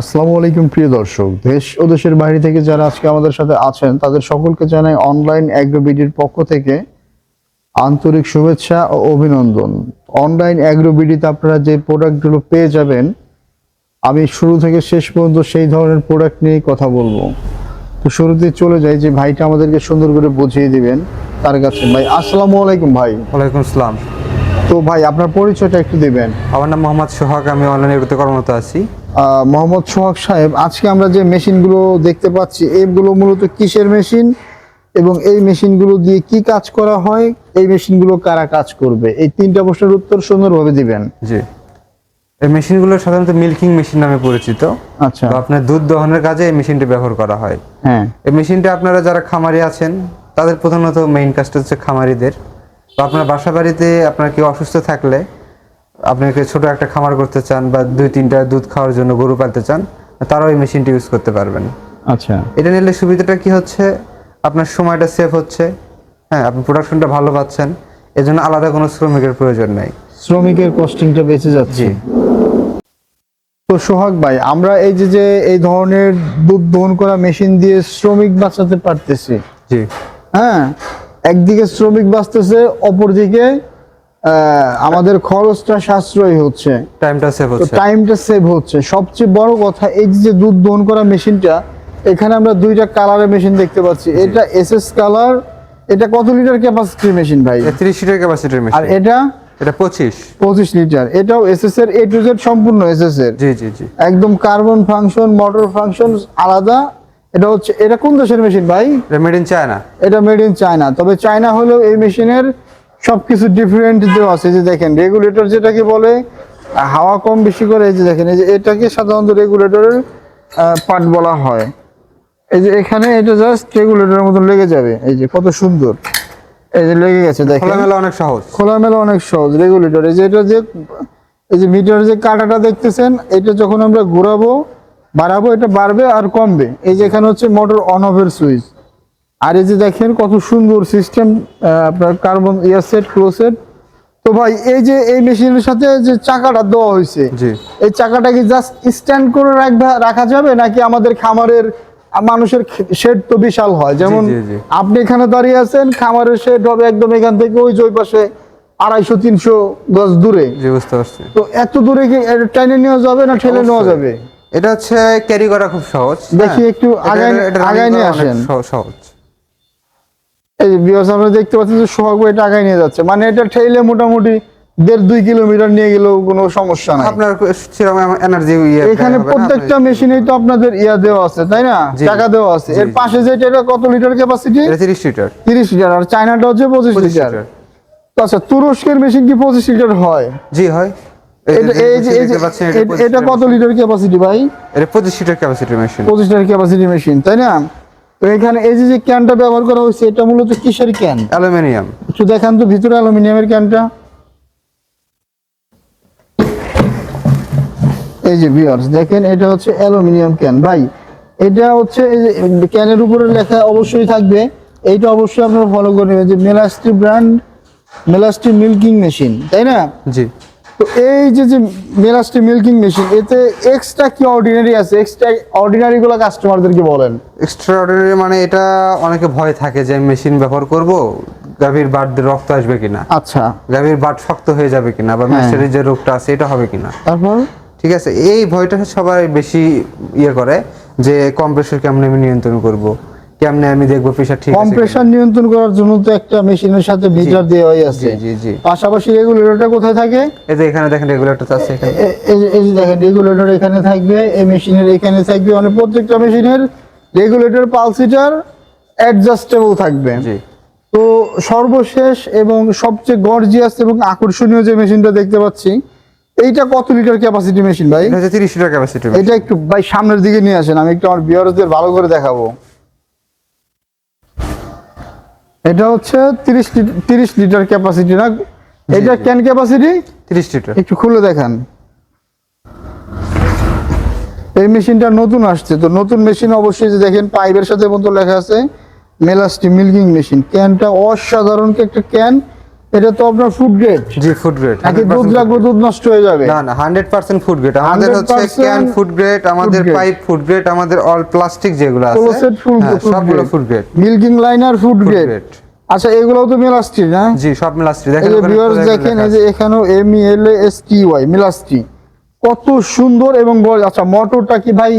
আসসালামু আলাইকুম, প্রিয় দর্শক। দেশ ও দেশের বাইরে থেকে যারা আজকে আমাদের সাথে আছেন, তাদের সকলকে জানাই অনলাইন অ্যাগ্রোবিডির পক্ষ থেকে আন্তরিক শুভেচ্ছা ও অভিনন্দন। অনলাইন অ্যাগ্রোবিডিতে আপনারা যে প্রোডাক্টগুলো পেয়ে যাবেন, আমি শুরু থেকে শেষ পর্যন্ত সেই ধরনের প্রোডাক্ট নিয়েই কথা বলব। তো শুরুতে চলে যাই, যে ভাইটা আমাদেরকে সুন্দর করে বুঝিয়ে দিবেন তার কাছে। ভাই, আসসালামু আলাইকুম ভাই। ওয়ালাইকুম আসসালাম। তো ভাই আপনার পরিচয়টা একটু দিবেন। আমার নাম মোহাম্মদ সোহাগ আমি অনলাইন এগুলোতে কর্মরত আছি। মোহাম্মদ সোহাগ সাহেব আজকে আমরা যে মেশিনগুলো দেখতে পাচ্ছি এগুলো মূলত কিসের মেশিন এবং এই মেশিনগুলো দিয়ে কি কাজ করা হয় এই মেশিনগুলো কারা কাজ করবে? এই তিনটা প্রশ্নের উত্তর সুন্দরভাবে দিবেন। জি। এই মেশিনগুলো সাধারণত মিল্কিং মেশিন নামে পরিচিত। আচ্ছা। তো আপনার দুধ দহনের কাজে এই মেশিনটি ব্যবহার করা হয়। হ্যাঁ। এই মেশিনটা আপনারা যারা খামারি আছেন তাদের প্রধানত মেইন কাজটা হচ্ছে খামারিদের। তো আপনার বাসা বাড়িতে আপনার কেউ অসুস্থ থাকলে আপনাকে ছোট একটা খামার করতে চান বা দুই তিনটা দুধ খাওয়ার জন্য গরু পালতে চান তারাও এই মেশিনটি ইউজ করতে পারবেন। আচ্ছা। এটা নিলে সুবিধাটা কি হচ্ছে? আপনার সময়টা সেভ হচ্ছে। হ্যাঁ আপনি প্রোডাকশনটা ভালো পাচ্ছেন। এজন্য আলাদা কোনো শ্রমিকের প্রয়োজন নেই। শ্রমিকের কস্টিংটা বেঁচে যাচ্ছে। তো সোহাগ ভাই আমরা এই যে যে এই ধরনের দুধ দহন করা মেশিন দিয়ে শ্রমিক বাঁচাতে পারতেছি। জি। হ্যাঁ একদিকে শ্রমিক বাঁচতেছে অপরদিকে আমাদের খরচটা সাশ্রয়ী হচ্ছে। টাইমটা সেভ হচ্ছে। টাইমটা সেভ হচ্ছে। সবচেয়ে বড় কথা এই যে দুধ দহন করা মেশিনটা এখানে আমরা দুইটা কালারের মেশিন দেখতে পাচ্ছি। এটা এসএস কালার এটা কত লিটার ক্যাপাসিটির মেশিন ভাই? তিরিশ লিটার ক্যাপাসিটির মেশিন আর এটা? এটা পঁচিশ। পঁচিশ লিটার এটাও এসএস এর এ টু জেড সম্পূর্ণ এসএস এর। জি জি জি। একদম কার্বন ফাংশন মোটর ফাংশন আলাদা। এটা হচ্ছে এটা কোন দেশের মেশিন ভাই? এটা মেড ইন চায়না এটা মেড ইন চায়না তবে চায়না হলেও এই মেশিনের সবকিছু ডিফারেন্ট দেওয়া আছে। যে দেখেন রেগুলেটর যেটাকে বলে হাওয়া কম বেশি করে এই যে দেখেন এই যে এটাকে সাধারণত রেগুলেটরের পার্ট বলা হয়। এই যে এখানে এটা জাস্ট রেগুলেটরের মতো লেগে যাবে। এই যে কত সুন্দর। এই যে লেগে গেছে দেখেন। খোলামেলা অনেক সহজ। খোলামেলা অনেক সহজ রেগুলেটর এই যে এটা যে এই যে মিটার যে কাটাটা দেখতেছেন এটা যখন আমরা ঘোরাবো বাড়াবো এটা বাড়বে আর কমবে। এই যে এখানে হচ্ছে মোটর অন অফের সুইচ আর এই যে দেখেন কত সুন্দর সিস্টেম আপনার কার্বন ইয়ার সেট ক্লোসেট তো ভাই এই যে এই মেশিনের সাথে যে চাকাটা দেওয়া হয়েছে জি। এই চাকাটা কি জাস্ট স্ট্যান্ড করে রাখবা রাখা যাবে? নাকি আমাদের খামারের মানুষের শেড তো বিশাল হয়। যেমন। আপনি এখানে দাঁড়িয়ে আছেন খামারের শেড হবে একদম এখান থেকে ওই যে ওই পাশে আড়াইশো তিনশো গজ দূরে। বুঝতে পারছি। তো এত দূরে কি টেনে নেওয়া যাবে না ঠেলে নেওয়া যাবে? এটা হচ্ছে ক্যারি করা খুব সহজ দেখি হ্যাঁ। একটু এটা- আগায়- আগায় নিয়ে আসেন। সহজ এই যে বিয়ার্স আমরা দেখতে পাচ্ছি যে সোহাগ এটা আগায় নিয়ে যাচ্ছে। মানে এটা ঠেলে মোটামুটি দেড় দুই কিলোমিটার নিয়ে গেলেও কোনো সমস্যা নাই। আপনার সেরকম এনার্জি ইয়ে এখানে প্রত্যেকটা মেশিনেই তো আপনাদের ইয়া দেওয়া আছে তাই না? টাকা দেওয়া আছে। এর পাশে যেটা এটা কত লিটার ক্যাপাসিটি এটা তিরিশ লিটার তিরিশ লিটার আর চায়নাটা হচ্ছে পঁচিশ পঁচিশ লিটার লিটার আচ্ছা তুরস্কের মেশিন কি পঁচিশ লিটার হয়? জি হয়। এটা কত লিটার ক্যাপাসিটি ভাই? এটা পঁচিশ লিটার ক্যাপাসিটির মেশিন পঁচিশ লিটার ক্যাপাসিটি মেশিন তাই না? তো এখানে এই যে ক্যানটা ব্যবহার করা হয়েছে এটা মূলত কিসের ক্যান অ্যালুমিনিয়াম। একটু দেখান তো ভিতরে অ্যালুমিনিয়ামের ক্যানটা এই যে ভিউয়ার্স দেখেন এটা হচ্ছে অ্যালুমিনিয়াম ক্যান ভাই এটা হচ্ছে ক্যানের উপরে লেখা অবশ্যই থাকবে। এইটা অবশ্যই আপনারা ফলো করে নেবেন যে Melasty brand Melasty milking machine তাই না? জি। তো এই যে যে মেলাস্টি মিল্কিং মেশিন এতে এক্সট্রা কি অর্ডিনারি আছে? এক্সট্রা অর্ডিনারি গুলো কাস্টমারদেরকে বলেন? এক্সট্রাঅর্ডিনারি মানে এটা অনেকে ভয় থাকে যে মেশিন ব্যবহার করব গাভীর বাট রক্ত আসবে কিনা? আচ্ছা। গাভীর বাট শক্ত হয়ে যাবে কিনা বা হ্যাঁ। মেশারের যে রোগটা আছে এটা হবে কিনা? তারপর? ঠিক আছে এই ভয়টা সবাই বেশি ইয়ে করে যে কম্প্রেসার কেমনে আমি নিয়ন্ত্রণ করব? কেমনে আমি দেখব প্রেশার ঠিক আছে কম্প্রেশন নিয়ন্ত্রণ করার জন্য তো একটা মেশিনের সাথে মিটার দেওয়াই আছে। জি জি পাশাপাশি রেগুলেটরটা কোথায় থাকে? এই যে এখানে দেখেন রেগুলেটর আছে এখানে। এই যে- দেখেন রেগুলেটর এখানে থাকবে এই মেশিনের এখানে থাকবে মানে প্রত্যেকটা মেশিনের রেগুলেটর পালসিটার অ্যাডজাস্টেবল থাকবে। জি। তো সর্বশেষ এবং সবচেয়ে গর্জিয়াস এবং আকর্ষণীয় যে মেশিনটা দেখতে পাচ্ছি এইটা কত লিটার ক্যাপাসিটি মেশিন ভাই? এটা হচ্ছে তিরিশ লিটার ক্যাপাসিটি এটা একটু ভাই সামনের দিকে নিয়ে আসেন আমি একটু আমার বিয়ারদের ভালো করে দেখাবো। এটা হচ্ছে তিরিশ তিরিশ লিটার ক্যাপাসিটি না? এটা ক্যান ক্যাপাসিটি তিরিশ লিটার। একটু খুলে দেখান। এই মেশিনটা নতুন আসছে তো নতুন মেশিন অবশ্যই যে দেখেন পাইপের সাথে মতো লেখা আছে মেলাস্টি মিল্কিং মেশিন ক্যানটা অসাধারণ একটা ক্যান এটা তো আপনার ফুড গ্রেড জি ফুড গ্রেড নাকি দুধ রাখব দুধ নষ্ট হয়ে যাবে? না না হান্ড্রেড পার্সেন্ট ফুড গ্রেড আমাদের হচ্ছে ক্যান ফুড গ্রেড আমাদের পাইপ ফুড গ্রেড আমাদের অল প্লাস্টিক যেগুলো আছে full হ্যাঁ, সবগুলো food grade milking liner food grade আচ্ছা এগুলোও তো মিলাস্টি না? জি সব মিলাস্ট্রি দেখেন ভিউয়ার্স দেখেন এই যে এখানেও M E L S T Y Melasty কত সুন্দর এবং আচ্ছা মোটরটা কি ভাই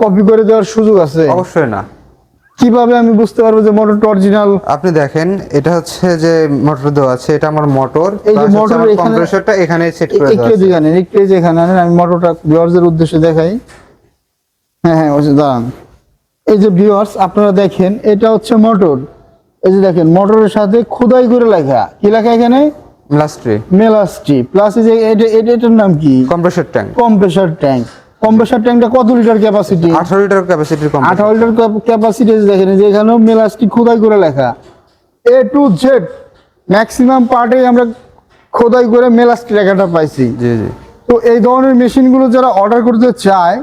কপি করে দেওয়ার সুযোগ আছে? অবশ্যই না। কীভাবে আমি বুঝতে পারব যে মোটরটা অরিজিনাল আপনি দেখেন এটা হচ্ছে যে মোটর দেওয়া আছে এটা আমার মোটর এই যে মোটর এখানে- কম্প্রেসরটা এখানে সেট করে দেওয়া আছে। আনেন একটু এখানে আমি মোটরটা ভিউয়ার্সের উদ্দেশ্যে দেখাই। হ্যাঁ হ্যাঁ দাঁড়ান। এই যে ভিউয়ার্স আপনারা দেখেন এটা হচ্ছে মোটর এই যে দেখেন মোটরের সাথে খোদাই করে লেখা। কি লেখা এখানে? মিলাস্ট্রি মেলাস্টি প্লাস এই যে এটা- এটার নাম কি? কম্প্রেসর ট্যাঙ্ক কম্প্রেসার ট্যাঙ্ক কম্প্রেসার ট্যাঙ্কটা কত লিটার ক্যাপাসিটি 18 লিটার ক্যাপাসিটি কম আঠারো লিটার ক্যাপাসিটি দেখেন যে এখানেও মেলাস্টি খোদাই করে লেখা। এ টু জেড ম্যাক্সিমাম পার্টে আমরা খোদাই করে মেলাসটি লেখাটা পাইছি। জি জি। তো এই ধরনের মেশিনগুলো যারা অর্ডার করতে চায়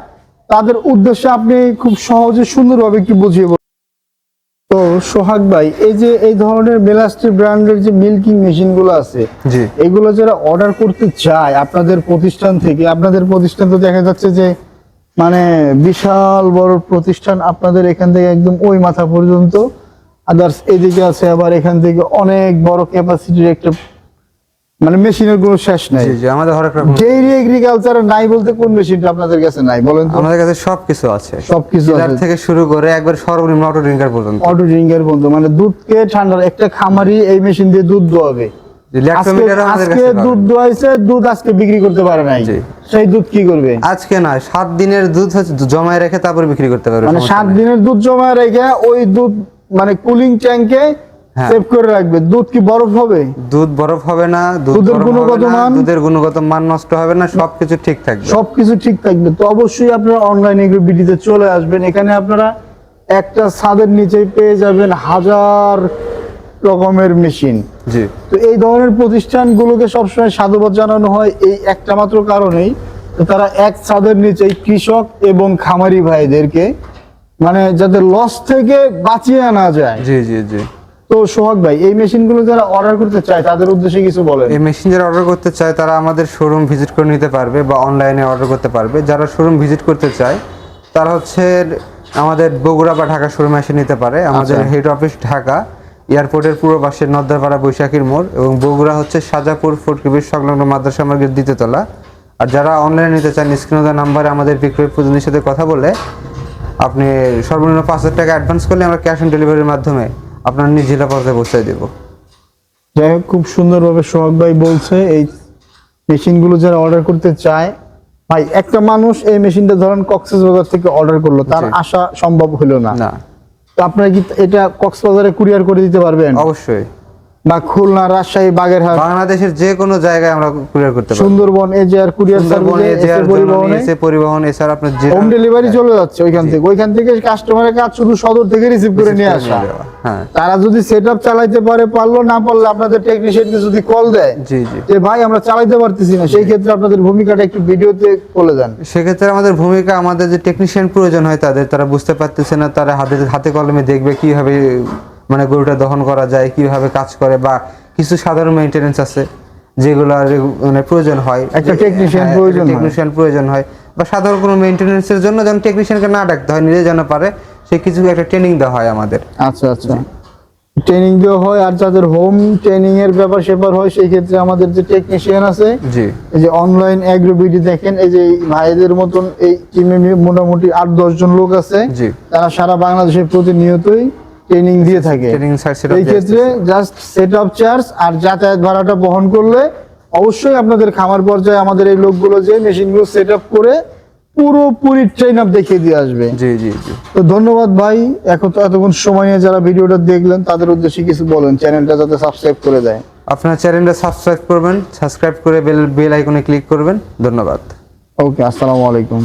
তাদের উদ্দেশ্যে আপনি খুব সহজে সুন্দরভাবে একটু বুঝিয়ে বলুন। তো সোহাগ ভাই এই যে এই ধরনের মেলাস্টি ব্র্যান্ডের যে মিল্কিং মেশিনগুলো আছে জি। এগুলো যারা অর্ডার করতে চায় আপনাদের প্রতিষ্ঠান থেকে আপনাদের প্রতিষ্ঠান তো দেখা যাচ্ছে যে মানে বিশাল বড় প্রতিষ্ঠান আপনাদের এখান থেকে একদম ওই মাথা পর্যন্ত। আদার্স এদিকে আছে আবার এখান থেকে অনেক বড় ক্যাপাসিটির একটা মানে মেশিনের কোনো শেষ নাই। আমাদের হরেক রকম। ডেইরি এগ্রিকালচারে নাই বলতে কোন মেশিনটা আপনাদের কাছে নাই বলেন তো? আমাদের কাছে সবকিছু আছে। সবকিছু আছে। থেকে শুরু করে একবার সর্বনিম্ন অটো ড্রিঙ্কার পর্যন্ত। অটো ড্রিঙ্কের বন্ধু মানে দুধকে ঠান্ডা একটা খামারি এই মেশিন দিয়ে দুধ দোয়াবে। যে আজকে ল্যাক্টোমিটার আমাদের আজকে কাছে দুধ দোয়াইছে দুধ আজকে বিক্রি করতে পারে নাই। জি। সেই দুধ কি করবে? আজকে না সাত দিনের দুধ হচ্ছে জমায় রেখে তারপর বিক্রি করতে পারবে মানে সাত দিনের দুধ জমা রেখে ওই দুধ মানে কুলিং ট্যাঙ্কে। সেভ করে রাখবে। দুধ কি বরফ হবে? দুধ বরফ হবে না দুধের গুণগত মান? দুধের গুণগত মান নষ্ট হবে না সবকিছু ঠিক থাকবে। সবকিছু ঠিক থাকবে। তো অবশ্যই আপনারা অনলাইন চলে আসবেন। এখানে আপনারা একটা ছাদের নিচেই পেয়ে যাবেন হাজার রকমের মেশিন জি। তো এই ধরনের প্রতিষ্ঠানগুলোকে সবসময় সাধুবাদ জানানো হয় এই একটা মাত্র কারণেই। তারা এক ছাদের নিচেই কৃষক এবং খামারি ভাইদেরকে মানে যাতে লস থেকে বাঁচিয়ে আনা যায়। জি জি জি। তো সোহাগ ভাই এই মেশিনগুলো যারা অর্ডার করতে চায় তাদের উদ্দেশ্যে কিছু বলেন। এই মেশিন যারা অর্ডার করতে চায় তারা আমাদের শোরুম ভিজিট করে নিতে পারবে বা অনলাইনে অর্ডার করতে পারবে। যারা শোরুম ভিজিট করতে চায় তারা হচ্ছে আমাদের বগুড়া বা ঢাকা শোরুমে এসে নিতে পারে। আমাদের আচ্ছা। হেড অফিস ঢাকা এয়ারপোর্টের পূর্ব পাশে নদ্দারপাড়া বৈশাখীর মোড় এবং বগুড়া হচ্ছে সাজাপুর ফোর্টকিবির সংলগ্ন মাদ্রাসা মার্গের দ্বিতীয়তলা আর যারা অনলাইনে নিতে চান স্ক্রিনে নাম্বারে আমাদের বিক্রয় প্রতিনিধির সাথে কথা বলে আপনি সর্বনিম্ন পাঁচ হাজার টাকা অ্যাডভান্স করলে আমরা ক্যাশ অন ডেলিভারির মাধ্যমে আপনার নিজ জেলা পর্যায়ে পৌঁছে দেব। যাই হোক খুব সুন্দরভাবে সোহাগ ভাই বলছে এই মেশিনগুলো যারা অর্ডার করতে চায় ভাই একটা মানুষ এই মেশিনটা ধরেন কক্সবাজার থেকে অর্ডার করল তার আসা আশা সম্ভব হলো না। না। তো আপনারা কি এটা কক্সবাজারে কুরিয়ার করে দিতে পারবেন? অবশ্যই। বা খুলনা রাজশাহী বাগেরহাট বাংলাদেশের যে কোনো জায়গায় আমরা কুরিয়ার করতে পারি সুন্দরবন এ যে আর কুরিয়ার সুন্দরবন সার্ভিসে এজেআর পরিবহনে। এসে পরিবহন এছাড়া আপনার যে হোম ডেলিভারি চলে যাচ্ছে ওইখান থেকে। ওইখান থেকে কাস্টমারের কাজ শুধু সদর থেকে রিসিভ করে নিয়ে আসা। হ্যাঁ। তারা যদি সেট আপ চালাইতে পারে পারল না পারলে আপনাদের টেকনিশিয়ানকে যদি কল দেয় জি জি। যে ভাই আমরা চালাইতে পারতেছি না। সেই ক্ষেত্রে আপনাদের ভূমিকাটা একটু ভিডিওতে বলে দেন। সেক্ষেত্রে আমাদের ভূমিকা আমাদের যে টেকনিশিয়ান প্রয়োজন হয় তাদের তারা বুঝতে পারতেছে না তারা হাতে হাতে কলমে দেখবে কীভাবে মানে গরুটা দহন করা যায় কীভাবে কাজ করে বা কিছু সাধারণ মেইনটেনেন্স আছে যেগুলো মানে প্রয়োজন হয়। একটা technician প্রয়োজন টেকনিশিয়ান প্রয়োজন হয় বা সাধারণ কোনো মেইনটেনেন্সের জন্য যেন টেকনিশিয়ানকে না ডাকতে হয় নিজে যেন পারে সে কিছু একটা ট্রেনিং দেওয়া হয় আমাদের। আচ্ছা আচ্ছা। ট্রেনিং দেওয়া হয় আর যাদের হোম ট্রেনিং এর ব্যাপার সেপার হয় সেই ক্ষেত্রে আমাদের যে টেকনিশিয়ান আছে জি। এই যে অনলাইন অ্যাগ্রোবিডি দেখেন এই যে ভাইদের মতন এই টিমে মোটামুটি আট দশ জন লোক আছে জি। তারা সারা বাংলাদেশে প্রতিনিয়তই ট্রেনিং দিয়ে থাকে। ট্রেনিং এই ক্ষেত্রে জাস্ট সেট আপ চার্জ আর যাতায়াত ভাড়াটা বহন করলে অবশ্যই আপনাদের খামার পর্যায়ে আমাদের এই লোকগুলো যে মেশিনগুলো সেট আপ করে পুরোপুরি ট্রেন আপ দেখিয়ে দিয়ে আসবে। জি জি জি। তো ধন্যবাদ ভাই। এখন তো এতক্ষণ সময় নিয়ে যারা ভিডিওটা দেখলেন তাদের উদ্দেশ্যে কিছু বলেন। চ্যানেলটা যাতে সাবস্ক্রাইব করে দেয়। আপনার চ্যানেলটা সাবস্ক্রাইব করবেন সাবস্ক্রাইব করে বেল বেল আইকনে ক্লিক করবেন। ধন্যবাদ। ওকে আসসালামু আলাইকুম।